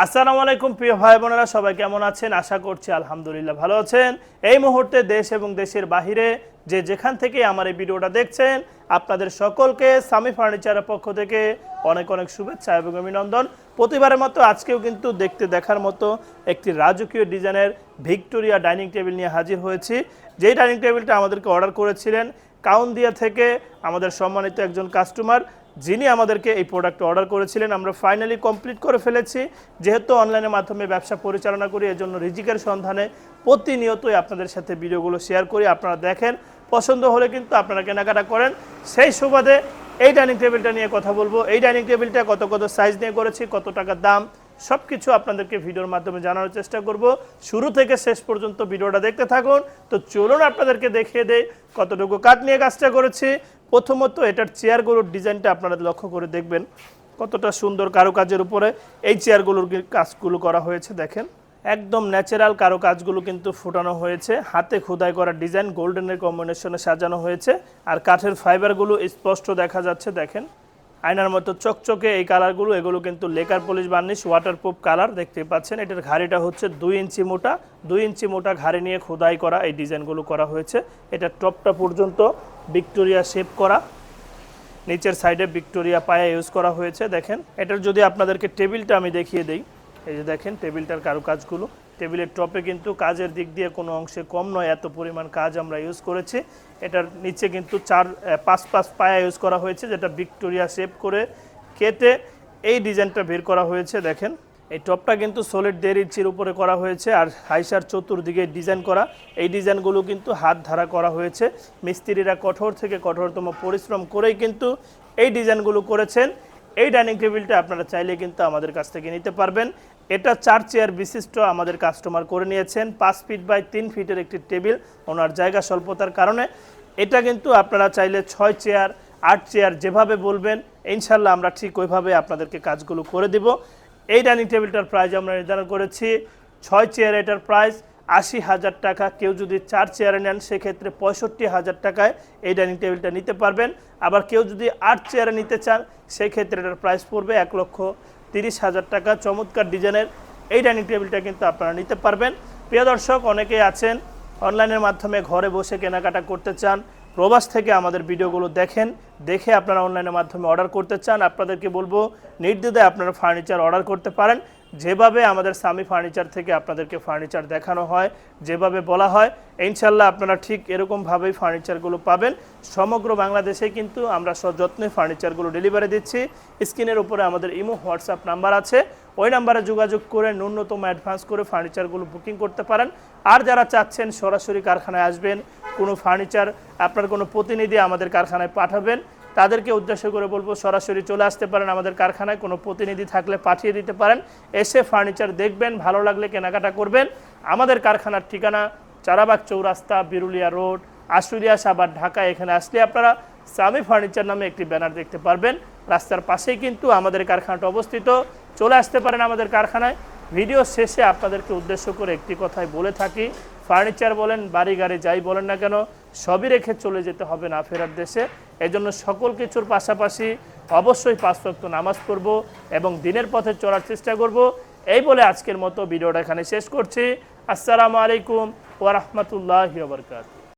আসসালামু আলাইকুম, প্রিয় ভাই বোনেরা, সবাই কেমন আছেন? আশা করছি আলহামদুলিল্লাহ ভালো আছেন। এই মুহূর্তে দেশ এবং দেশের বাহিরে যে যেখান থেকে আমার এই ভিডিওটা দেখছেন, আপনাদের সকলকে সামি ফার্নিচারের পক্ষ থেকে অনেক অনেক শুভেচ্ছা এবং অভিনন্দন। প্রতিবারের মতো আজকেও কিন্তু দেখতে দেখার মতো একটি রাজকীয় ডিজাইনের ভিক্টোরিয়া ডাইনিং টেবিল নিয়ে হাজির হয়েছি। যেই ডাইনিং টেবিলটা আমাদেরকে অর্ডার করেছিলেন, কাউন্দিয়া থেকে আমাদের সম্মানিত একজন কাস্টমার যিনি আমাদেরকে এই প্রোডাক্ট অর্ডার করেছিলেন, আমরা ফাইনালি কমপ্লিট করে ফেলেছি। যেহেতু অনলাইনের মাধ্যমে ব্যবসা পরিচালনা করি, এজন্য রিজিকের সন্ধানে প্রতিনিয়তই আপনাদের সাথে ভিডিওগুলো শেয়ার করি। আপনারা দেখেন, পছন্দ হলে কিন্তু আপনারা কেনাকাটা করেন। সেই সুবাদে এই ডাইনিং টেবিলটা নিয়ে কথা বলব। এই ডাইনিং টেবিলটা কত কত সাইজ নিয়ে করেছি, কত টাকার দাম সব কিছু আপনাদেরকে ভিডিওর মাধ্যমে জানানোর চেষ্টা করব। শুরু থেকে শেষ পর্যন্ত ভিডিওটা দেখতে থাকুন। তো চলুন আপনাদেরকে দেখিয়ে দেয় কতটুকু কাঠ নিয়ে কাজটা করেছি। প্রথমত এটার চেয়ারগুলোর ডিজাইনটা আপনারা লক্ষ্য করে দেখবেন কতটা সুন্দর কারুকাজের উপরে এই চেয়ারগুলোর কাজগুলো করা হয়েছে, দেখেন। একদম ন্যাচারাল কারও কাজগুলো কিন্তু ফুটানো হয়েছে। হাতে খোদাই করা ডিজাইন, গোল্ডেনের কম্বিনেশনে সাজানো হয়েছে। আর কাঠের ফাইবারগুলো স্পষ্ট দেখা যাচ্ছে, দেখেন। আয়নার মতো চকচকে এই কালারগুলো, এগুলো কিন্তু lacquer polish varnish waterproof colour দেখতে পাচ্ছেন। এটার ঘাড়িটা হচ্ছে দুই ইঞ্চি মোটা। দুই ইঞ্চি মোটা ঘাড়ি নিয়ে খোদাই করা এই ডিজাইনগুলো করা হয়েছে। এটা টপটা পর্যন্ত ভিক্টোরিয়া শেপ করা। নিচের সাইডে ভিক্টোরিয়া পায়া ইউজ করা হয়েছে, দেখেন। এটার যদি আপনাদেরকে টেবিলটা আমি দেখিয়ে দিই। এই যে দেখেন, টেবিলটার কারুকাজগুলো। টেবিলের টপে কিন্তু কাজের দিক দিয়ে কোনো অংশে কম নয়, এত পরিমাণ কাজ আমরা ইউজ করেছি। এটার নিচে কিন্তু চার পাঁচ পাঁচ পায়া ইউজ করা হয়েছে, যেটা ভিক্টোরিয়া শেপ করে কেটে এই ডিজাইনটা বের করা হয়েছে, দেখেন। এই টপটা কিন্তু সলিড দেড় ইঞ্চির উপরে করা হয়েছে আর হাইসার চতুর্দিকে ডিজাইন করা। এই ডিজাইনগুলো কিন্তু হাত ধারা করা হয়েছে। মিস্ত্রিরা কঠোর থেকে কঠোরতম পরিশ্রম করেই কিন্তু এই ডিজাইনগুলো করেছেন। এই ডাইনিং টেবিলটা আপনারা চাইলে কিন্তু আমাদের কাছ থেকে নিতে পারবেন। এটা চার চেয়ার বিশিষ্ট আমাদের কাস্টমার করে নিয়েছেন। পাঁচ ফিট বাই তিন ফিটের একটি টেবিল, ওনার জায়গা স্বল্পতার কারণে। এটা কিন্তু আপনারা চাইলে ছয় চেয়ার, আট চেয়ার যেভাবে বলবেন ইনশাল্লাহ আমরা ঠিক ওইভাবে আপনাদেরকে কাজগুলো করে দিব। এই ডাইনিং টেবিলটার প্রাইস আমরা নির্ধারণ করেছি ছয় চেয়ার এটার প্রাইস আশি হাজার টাকা। কেউ যদি চার চেয়ারে নেন, সেক্ষেত্রে পঁয়ষট্টি হাজার টাকায় এই ডাইনিং টেবিলটা নিতে পারবেন। আবার কেউ যদি আট চেয়ারে নিতে চান, সেক্ষেত্রে এটার প্রাইস পড়বে এক লক্ষ তিরিশ হাজার টাকা চমৎকার ডিজাইনের এই ডাইনিং টেবিলটা কিন্তু আপনারা নিতে পারবেন। প্রিয় দর্শক, অনেকেই আছেন, অনলাইনের মাধ্যমে ঘরে বসে কেনাকাটা করতে চান, প্রবাস থেকে আমাদের ভিডিওগুলো দেখেন, দেখে আপনারা অনলাইনের মাধ্যমে অর্ডার করতে চান। আপনাদেরকে বলব, নির্দ্বিধায় আপনারা ফার্নিচার অর্ডার করতে পারেন। যেভাবে আমাদের স্বামী ফার্নিচার থেকে আপনাদেরকে ফার্নিচার দেখানো হয়, যেভাবে বলা হয় ইনশাল্লাহ আপনারা ঠিক এরকমভাবেই ফার্নিচারগুলো পাবেন। সমগ্র বাংলাদেশে কিন্তু আমরা সযত্নে ফার্নিচারগুলো ডেলিভারি দিচ্ছি। স্ক্রিনের উপরে আমাদের ইমো, হোয়াটসঅ্যাপ নাম্বার আছে। ওই নাম্বারে যোগাযোগ করে ন্যূনতম অ্যাডভান্স করে ফার্নিচারগুলো বুকিং করতে পারেন। আর যারা চাচ্ছেন সরাসরি কারখানায় আসবেন, কোনো ফার্নিচার আপনার কোনো প্রতিনিধি আমাদের কারখানায় পাঠাবেন তাদেরকে উদ্দেশ্য করে বলব, সরাসরি চলে আসতে পারেন আমাদের কারখানায়। কোনো প্রতিনিধি থাকলে পাঠিয়ে দিতে পারেন। এসে ফার্নিচার দেখবেন, ভালো লাগলে কেনাকাটা করবেন। আমাদের কারখানার ঠিকানা চারাবাগ চৌরাস্তা, বিরুলিয়া রোড, আশুলিয়া সাবার ঢাকা। এখানে আসলে আপনারা সামি ফার্নিচার নামে একটি ব্যানার দেখতে পারবেন। রাস্তার পাশেই কিন্তু আমাদের কারখানাটা অবস্থিত। চলে আসতে পারেন আমাদের কারখানায়। ভিডিও শেষে আপনাদেরকে উদ্দেশ্য করে একটি কথাই বলে থাকি। ফার্নিচার বলেন, বাড়ি গাড়ি যাই বলেন না কেন, সবই রেখে চলে যেতে হবে না ফেরার দেশে। এজন্য সকল কিছুর পাশাপাশি অবশ্যই পাঁচ ওয়াক্ত নামাজ পড়ব এবং দিনের পথে চলার চেষ্টা করব। এই বলে আজকের মতো ভিডিওটা এখানে শেষ করছি। আসসালামু আলাইকুম ওরহমতুল্লাহ বারাকাতুহু।